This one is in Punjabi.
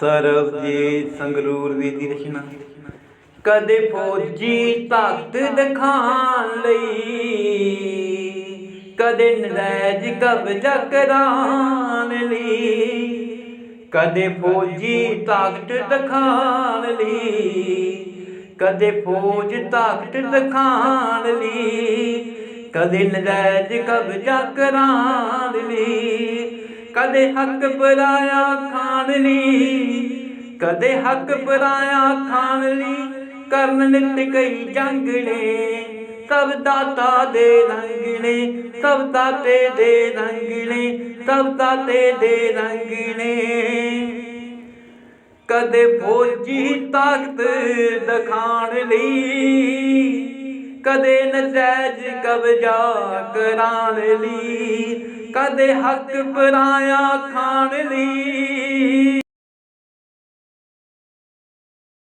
ਸਰਬਜੀਤ ਸੰਗਰੂਰ ਵੀ ਦੀ ਰਚਨਾ। ਕਦੇ ਫੌਜੀ ਤਾਕਤ ਦਿਖਾਣ ਲਈ, ਕਦੇ ਨਲੈਜ਼ ਕਬਜ਼ਾ ਕਰਾਣ ਲਈ, ਕਦੇ ਫੌਜੀ ਤਾਕਤ ਦਿਖਾਣ ਲਈ, ਕਦੇ ਫੌਜ ਤਾਕਤ ਦਿਖਾਣ ਲਈ, ਕਦੇ ਨਰੈਜ ਕਬਜ਼ਾ ਕਰਾਣ ਲਈ, ਕਦੇ ਹੱਕ ਪਰਾਇਆ ਖਾਣ ਲਈ। ਕਦੇ ਹੱਕ ਪਰਾਇਆ ਖਾਣ ਕਰਨ ਨਿਤ ਕਈ ਜੰਗ ਸਭ ਦਾਤਾ ਦੇ ਰੰਗਣੇ ਸਭ ਦਾਤੇ ਦੇ ਰੰਗਣੇ ਸਭ ਦਾਤੇ ਦੇ ਰੰਗਣੇ ਕਦੇ ਫੌਜੀ ਤਾਕਤ ਦਿਖਾਣ ਲਈ, ਕਦੇ ਨਜਾਇਜ਼ ਕਬਜ਼ਾ ਕਰਾਣ ਲਈ, ਕਦੇ ਹੱਕ ਪਰਾਇਆ ਖਾਣ ਲਈ।